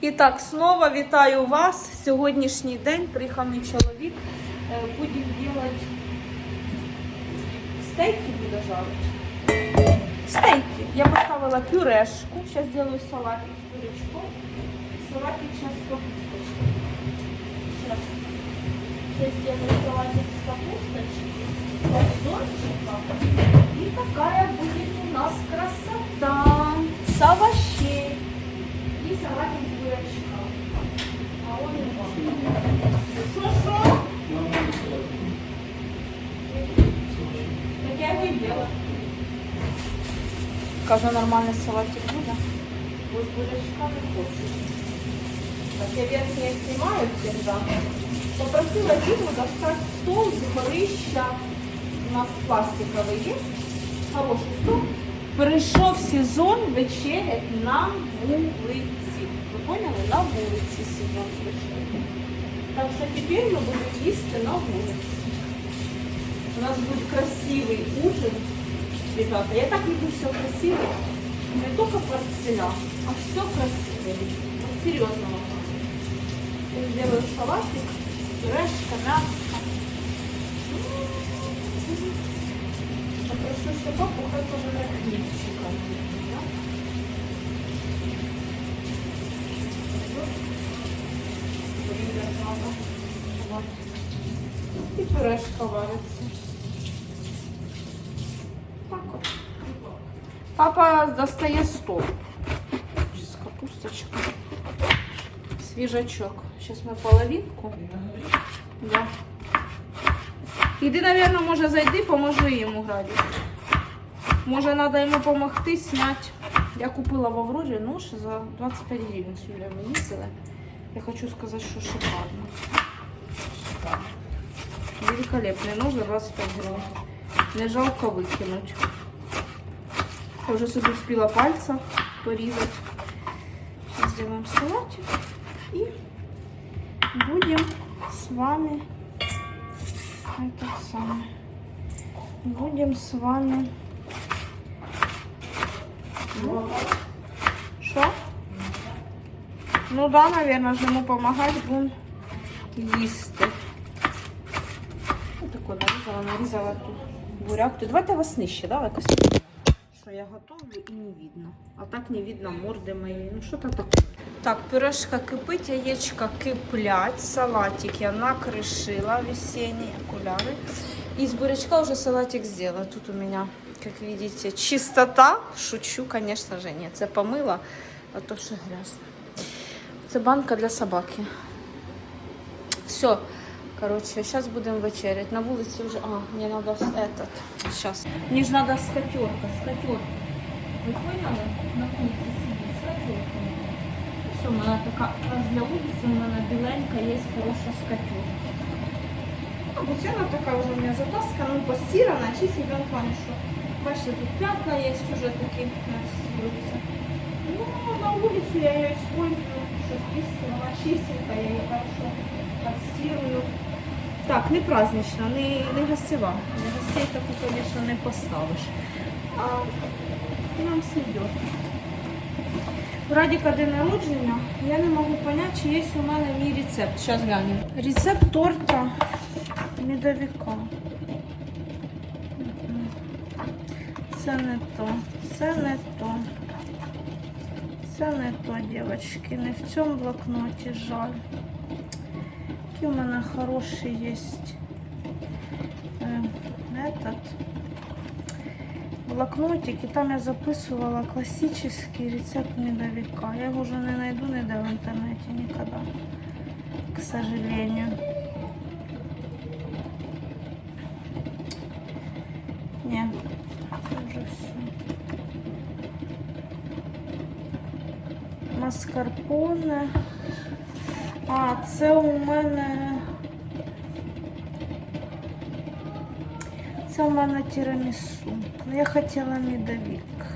І так, знову вітаю вас. Сьогоднішній день приїхав чоловік. Е, Будемо робити стейки буде жарити. Стейки. Я поставила пюрешку. Зараз зроблю салатик з бурячком. Салатик зараз з капусточкою. Зараз. Сейчас сделаю салатик с капусточкой, помидорчиком. И такая будет у нас красота. Овощей. И салатик бурячка. А он вам. Что-что? Так я видела. Кажу, нормальний салатик буде. Бо з бурячка не хочу. Так, я верхние снимаю всегда. Попросила Диму достать стол с горища. У нас пластиковый есть. Хороший стол. Прийшов сезон вечерять на вулиці. Поняли? На вулиці сезон прийшов. Так що тепер ми будемо їсти на вулиці. У нас буде красивий ужин. Ребята, я так люблю все красивое. Не только порцелян, а все красивое. Вот серьезно. Я сделаю салатик, пюрешка, мясо. Попрошу еще папу, хай пожирает хлебчиком. Да? Мама. Пюрешка варится. Так вот. Папа достає стол. Сейчас капусточка. Свежачок. Сейчас мы половинку. Да. Іди, наверное, може зайди, поможи йому граді. Може, треба йому допомогти зняти. Я купила в Аврорі нож за 25 гривень з Юлею ми їздили. Я хочу сказати, що шикарно. Шикарно. Великолепний нож за 25 гривень. Не жалко викинути. Я вже собі встигла пальця порізати. Сейчас сделаем салатик и будем с вами это самое. Будем с вами. Что? Ну да, наверное, же ему помогать будем їсти. Ось тако нарізала, нарізала тут буряк. Тут давайте вас нижче, да, якось. Що я готовлю і не видно. А так не видно морди мої. Ну що то таке? Так, пюрешка кипить, яєчка киплять, салатик я накришила, весенние окуляри. Из бурячка уже салатик сделала. Тут у меня, как видите, чистота. Шучу, конечно же, нет. Це помыла, а то що грязно. Це банка для собаки. Все. Короче, сейчас будем вечерять. На вулиці вже... А, мне надо с- этот. Сейчас. Мне же надо скатерка, скатерка. Ви поняли? На вулиці сидіть, скатерка. Все, у мене така раз для вулиці, у мене біленька, є хороша скатерка. Ну, бо вона така вже у мене затаскана, ну, постирана, чистенька, ну, плані, що. Бачите, тут пятна є вже такі, настроються. Ну, на вулицю я її использую, щоб їсти, вона чистенька, я її хорошо отстирую. Так, не празднична, не, не гостева. Не гостей таку, звісно, не поставиш. А нам сидить. Радіка день народження. Я не можу зрозуміти, чи є у мене мій рецепт. Зараз глянемо. Рецепт торта медовика. Це не то, це не то. Це не то, дівчатки. Не в цьому блокноті жаль. Який у мене хороший є е, этот блокнотик, і там я записувала классический рецепт медовика. Я его уже не найду ніде в интернете никогда, к сожалению. Не, це вже все. Маскарпоне. А, це у мене. Це у мене тірамісу. Ну, я хотіла медовик.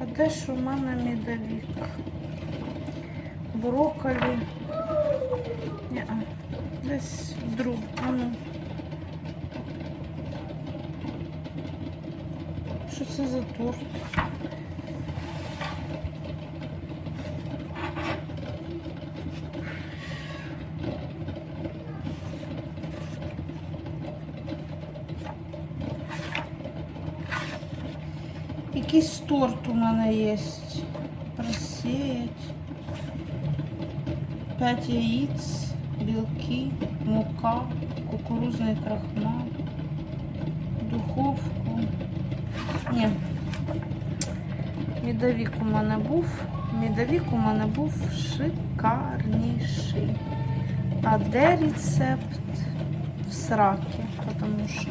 А де ж у мене медовик? Брокколі. Ні, десь друг. А ну. Що це за торт? Торт у мене є. Просіять. 5 яиц, білки, мука, кукурузний крахмал, духовку. Ні. Медовик у мене був. Медовик у мене був шикарніший. А де рецепт в сраке? Потому що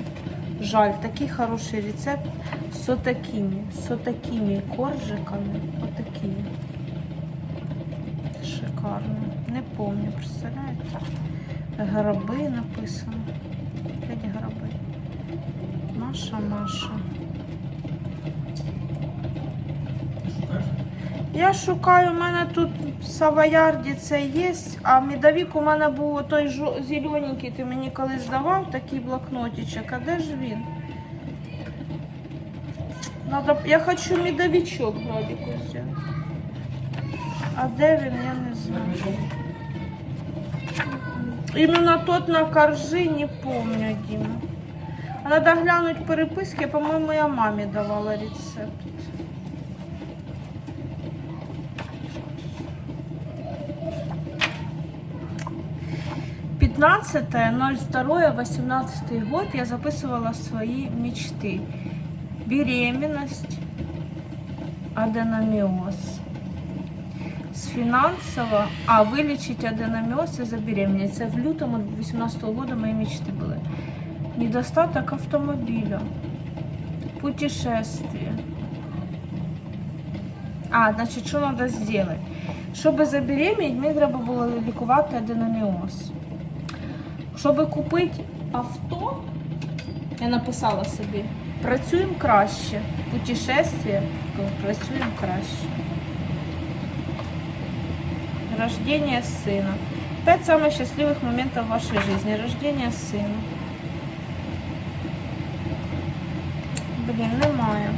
жаль, такий хороший рецепт з отакими, з отакими коржиками. Отакими. Шикарно. Не помню, представляєте? Граби написано. Опять граби. Маша, Маша. Я шукаю, у мене тут Савоярді це є, а медовик у мене був той зелененький, ти мені колись давав такий блокнотичок. А де ж він? Надо, я хочу медовичок Владику взяти. А де він, я не знаю. Именно тот на коржи не помню, Дима. А Надо глянуть переписки, по-моему, я маме давала рецепт. Пятнадцатое, ноль второе, восемнадцатый год я записывала свои мечты. Беременность, аденомиоз. З фінансово, а вилічити аденоміоз і забеременеть. Це в лютому 2018 року мої мечти були. Недостаток автомобіля, путешествие. А, значить, що треба зробити? Щоб забеременеть, мені треба було лікувати аденоміоз. Щоб купити авто, я написала собі, працюємо краще. Путешествие, працюємо краще. Рождение сына. Пять самых счастливых моментов в вашей жизни. Рождение сына. Блин, немає.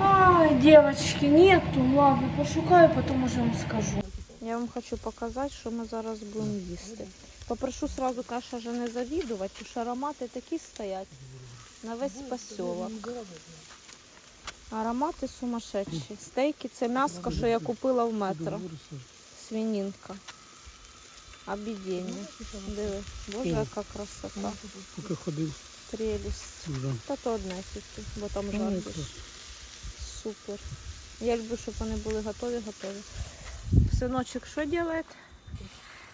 Ай, девочки, нету. Ладно, пошукаю, потом уже вам скажу. Я вам хочу показати, що ми зараз будемо їсти. Попрошу сразу, каша же не завідувати, тому що аромати такі стоять на весь поселок. Аромати сумасшедші. Стейки це м'яско, що я купила в метро. Свининка. Обідіння. Диви. Боже, яка красота. Поки ходив. Прелість. Та то одне тільки, бо там Ну, жарко. Супер. Я люблю, щоб вони були готові, готові. Синочок, що робить?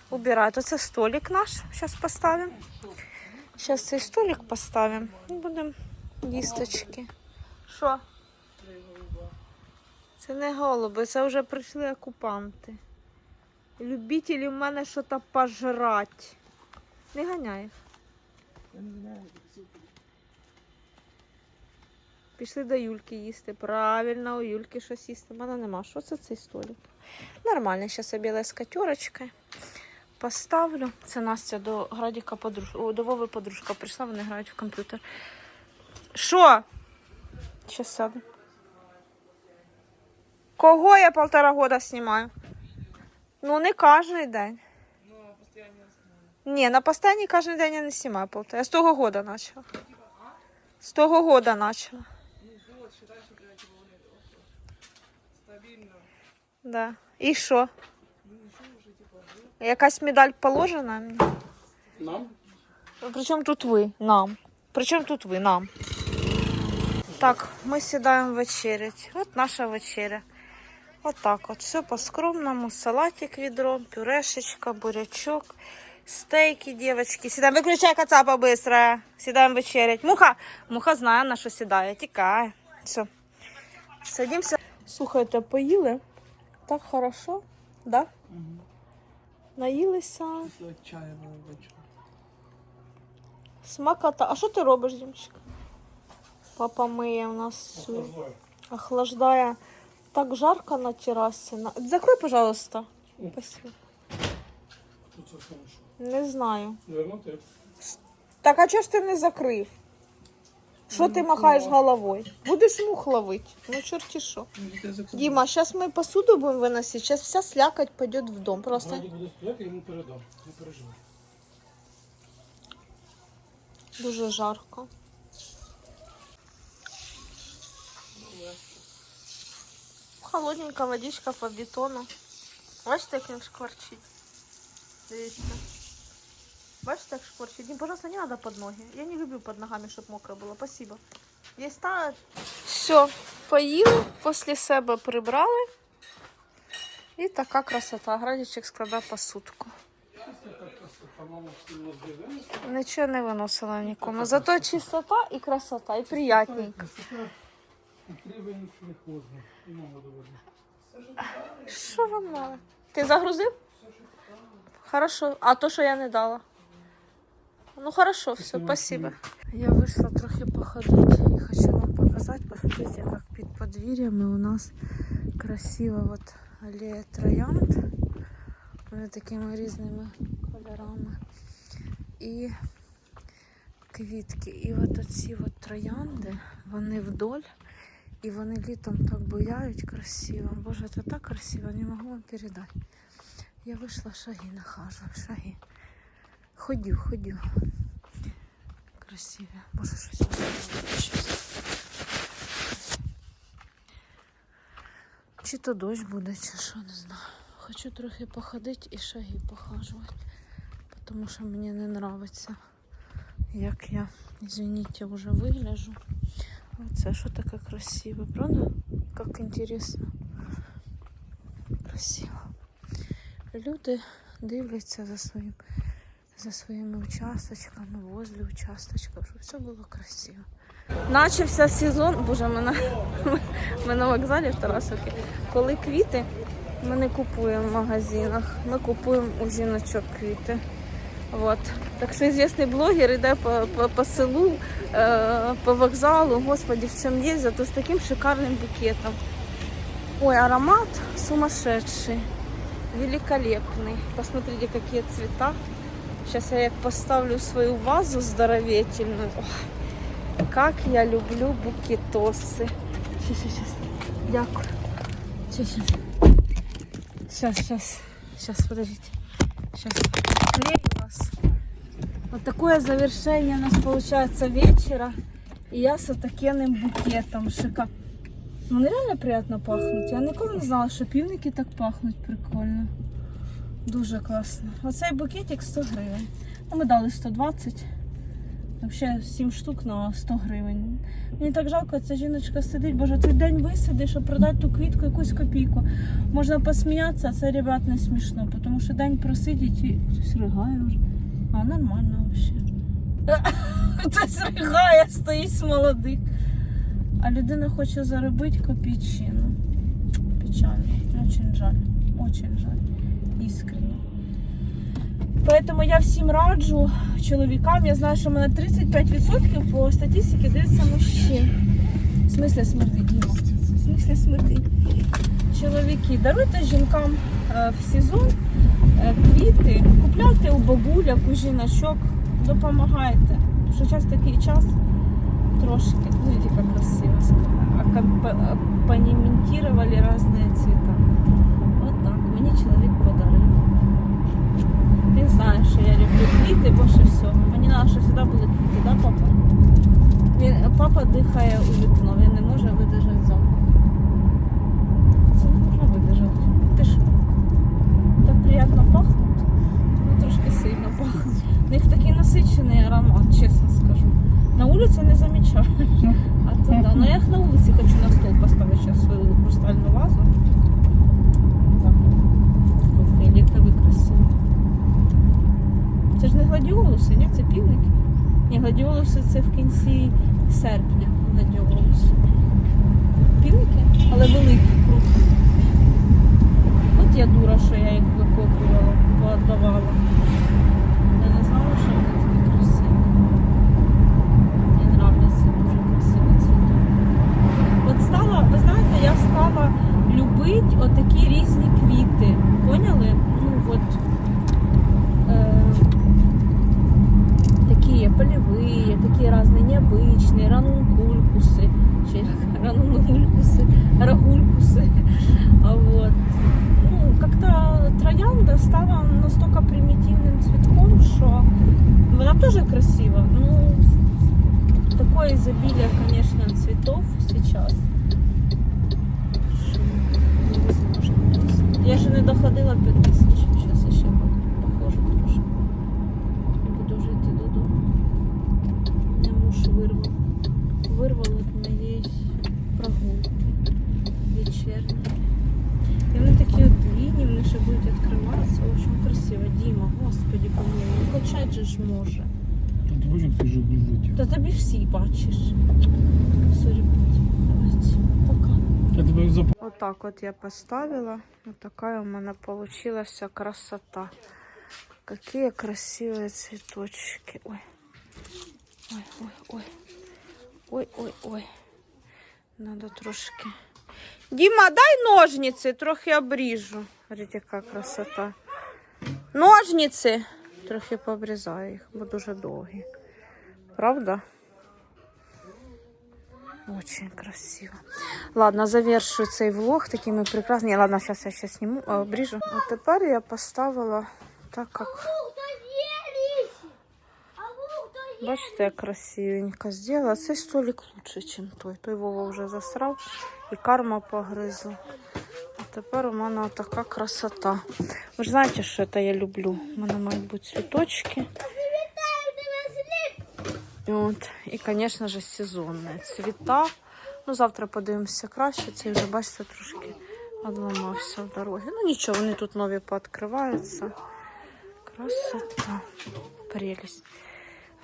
Убирає. Оце столик наш. Зараз поставимо. Зараз цей столик поставимо. І будемо їсточки. Що? Це не голуби, це вже прийшли окупанти. Любителі в мене щось пожрати. Не ганяй їх. Пішли до Юльки їсти. Правильно, у Юльки щось їсти. У мене нема. Що це цей столик? Нормально, зараз я біла скатерочкою поставлю. Це Настя до Градіка подружка. О, до Вови подружка прийшла, вони грають в комп'ютер. Що? Зараз сяду. Кого я полтора года знімаю? Ну, не кожен день. Ні, на постоянній кожен день я не знімаю полтора. Я з того года почала. З того года почала. Да. І що? Якась медаль положена? Нам? Причому тут ви? Нам. Причому тут ви? Нам. Так, ми сідаємо вечерять. От наша вечеря. От так от. Все по-скромному. Салатик відром, пюрешечка, бурячок, стейки, дівчатки. Сідаємо. Виключай кацапа быстро. Сідаємо вечерять. Муха! Муха знає, на що сідає. Тікає. Все. Садимося. Слухайте, поїли? Так хорошо, да? Наїлися. Чаю вечір. Смакота. А що ти робиш, Дімчик? Папа миє у нас всю. Охлаждає. Так жарко на терасі. На- Закрой, пожалуйста. Спасибо. Не знаю. Наверно. Так, а чого ж ти не закрив? Що ти махаєш головою? Будеш мух ловить? Ну чорті що. Діма, зараз ми посуду будемо виносити, зараз вся слякать піде в дом. Просто. буду стояти, йому передам. Не переживай. Дуже жарко. Холодненька водичка по бетону. Бачите, як він шкварчить. Дивіться. Бачите, як шкварчить? Дім, пожалуйста, не надо под ноги. Я не люблю под ногами, щоб мокро було. Спасибо. Есть та... Все, поїли, після себе прибрали. І така красота. Градічик складав посудку. Нічого не виносила нікому. Зато чистота і красота, і приятненько. Що вам мало? Ти загрузив? Хорошо. А то, що я не дала. Ну хорошо, все, Спасибо. Я вийшла трохи походити і хочу вам показати. Посмотрите, як під подвір'ями у нас красиво от алея троянд. Вони такими різними кольорами. І квітки. І от оці от троянди, вони вдоль. І вони літом так буяють красиво. Боже, це так красиво, не можу вам передати. Я вийшла шаги нахажу, шаги. Ходю, ходю. Красиві. Боже, щось. щось. Чи то дощ буде, чи що, не знаю. Хочу трохи походити і шаги похажувати. Тому що мені не подобається, як я, извините, вже вигляжу. Оце що таке красиве, правда? Як інтересно. Красиво. Люди дивляться за своїм за своїми участочками, возле участочків, щоб все було красиво. Начався сезон, боже, ми на, ми на вокзалі в Тарасовці. Коли квіти, ми не купуємо в магазинах, ми купуємо у жіночок квіти. Вот. Так що известный блогер йде по, по, по селу, э, по вокзалу, господи, в чем есть, зато с таким шикарным букетом. Ой, аромат сумасшедший, великолепный. Посмотрите, какие цвета. Сейчас я поставлю свою вазу здоровительную. Ой, как я люблю букетосы. Сейчас, сейчас. Дякую. Сейчас, сейчас. Сейчас, сейчас. Сейчас, подождите. Сейчас клею вас. Вот такое завершение у нас получается вечера. И я с таким букетом шика. Ну нереально приятно пахнуть. Я ніколи не знала, що півники так пахнуть прикольно. Дуже класно. Оцей букетик 100 гривень. Ну, ми дали 120. Взагалі 7 штук на 100 гривень. Мені так жалко, ця жіночка сидить, боже, цей день висидиш, щоб продати ту квітку якусь копійку. Можна посміятися, а це ребят не смішно, тому що день просидіть і хтось ригає вже. А нормально взагалі. Хтось ригає, стоїть молодих. А людина хоче заробити копійчину. Печально. Очень жаль. Очень жаль Искренне. Поэтому я всім раджу чоловікам. Я знаю, що в мене 35% по статистиці дивиться мужчин. В смысле смердить, Діма? В смысле смердить? Чоловіки, даруйте жінкам е, в сезон е, квіти, купляйте у бабуляк, у жіночок, допомагайте. Тому що час такий час трошки, ну видите, как красиво аккомпа- аккомпанементировали разные цвета. Вот так, мені чоловік подарив. Знає, що я люблю квіти більше всього. Мені треба, щоб завжди були квіти, да, папа? Він, папа дихає у вікно, він не може видержати изобилие, конечно, цветов сейчас, Я ще не доходила 5 тисяч. Зараз ще похожу трошки. Буду вже йти додому. Не муж вирвав. Вирвало від моєї прогулки вечірньої. І вони такі от длинні, вони ще будуть відкриватися. В общем, красиво. Діма, господи, помилуй. Ну, качать же ж може. А ти бачиш, ти жодний летів. Та тобі всі бачиш. Все, ребят, давайте. Пока. Я тебе зап... Вот вот я поставила. Вот такая у меня получилась красота. Какие красивые цветочки. Ой. Ой, ой, ой. Ой, ой, ой. Надо трошки. Дима, дай ножницы, трохи обріжу. Смотрите, яка красота. Ножниці. Трохи пообрізаю їх, бо дуже довгі. Правда? Очень красиво. Ладно, завершу цей влог такими прекрасними. Ладно, зараз я ще зніму, а, обріжу. А тепер я поставила так, як. Бачите, як красивенько зробила. Цей столик лучше, ніж той. Той Вова вже засрав і карма погризла. А тепер у мене така красота. Ви ж знаєте, що це я люблю. У мене мають бути цвіточки. От. І, звісно ж, сезонні цвіта. Ну, завтра подивимося краще. Цей вже, бачите, трошки одламався в дорогі. Ну нічого, вони тут нові пооткриваються. Красота. Прелесть.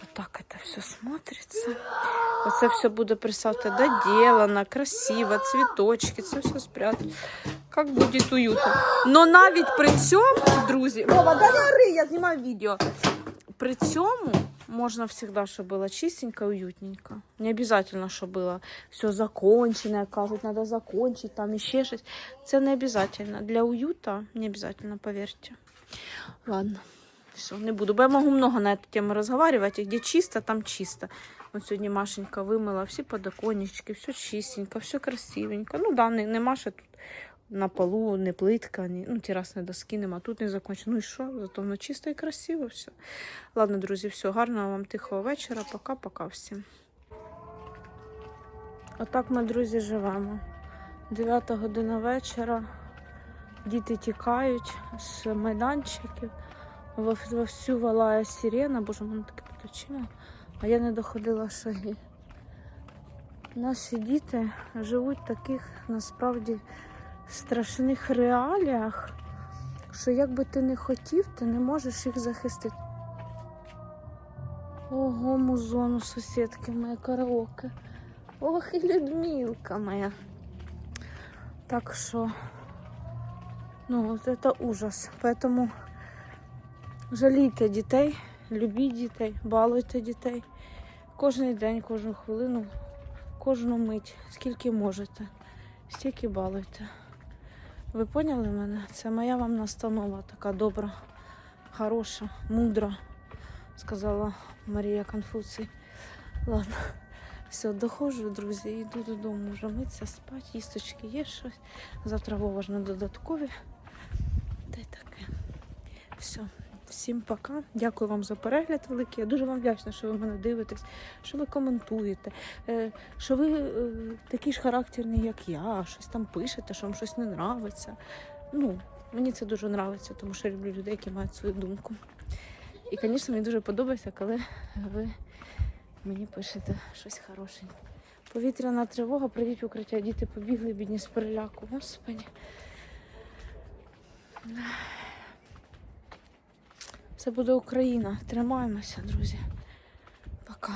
Вот так это все смотрится. Оце все буде писати доделано, красиво, цвіточки, це все спрятать. Як буде уютно. Но навіть при цьому, друзі, Вова, я знімаю відео. При цьому можно всегда, чтобы было чистенько, уютненько. Не обязательно, чтобы было все закончено, кажуть, надо закончить, там еще щось. Це не обязательно. Для уюта не обязательно, поверьте. Ладно, все, не буду. Бо я могу много на эту тему разговаривать. И где чисто, там чисто. Вот сегодня Машенька вымыла все подоконнички, все чистенько, все красивенько. Ну да, не, не Маша тут на полу, не плитка, ні, ну, терасної доски нема, тут не закончено. Ну і що? Зато воно чисто і красиво все. Ладно, друзі, все, гарного вам тихого вечора. Пока-пока всім. Отак ми, друзі, живемо. 9 година вечора. Діти тікають з майданчиків. Во- Вовсю валає сирена, боже, мене таке під очима. А я не доходила шаги. Наші діти живуть таких насправді страшних реаліях, що як би ти не хотів, ти не можеш їх захистити. Ого, музону сусідки моя караоке. Ох, і Людмилка моя. Так що, ну, это ужас. Поэтому жалійте дітей, любіть дітей, балуйте дітей. Кожен день, кожну хвилину, кожну мить, скільки можете, стільки балуйте. Ви поняли мене? Це моя вам настанова, така добра, хороша, мудра, сказала Марія Конфуцій. Ладно, все, доходжу, друзі, йду додому, вже митися, спати, їсточки є щось. Завтра Вова ж на додаткові. Та й таке. Все. Всім пока. Дякую вам за перегляд великий. Я дуже вам вдячна, що ви мене дивитесь, що ви коментуєте, е, що ви е, такі ж характерні, як я, щось там пишете, що вам щось не нравиться. Ну, мені це дуже нравиться, тому що я люблю людей, які мають свою думку. І, звісно, мені дуже подобається, коли ви мені пишете щось хорошеньке. Повітряна тривога, прийдіть укриття, діти побігли, бідні з переляку. Господи. Це буде Україна. Тримаємося, друзі. Пока.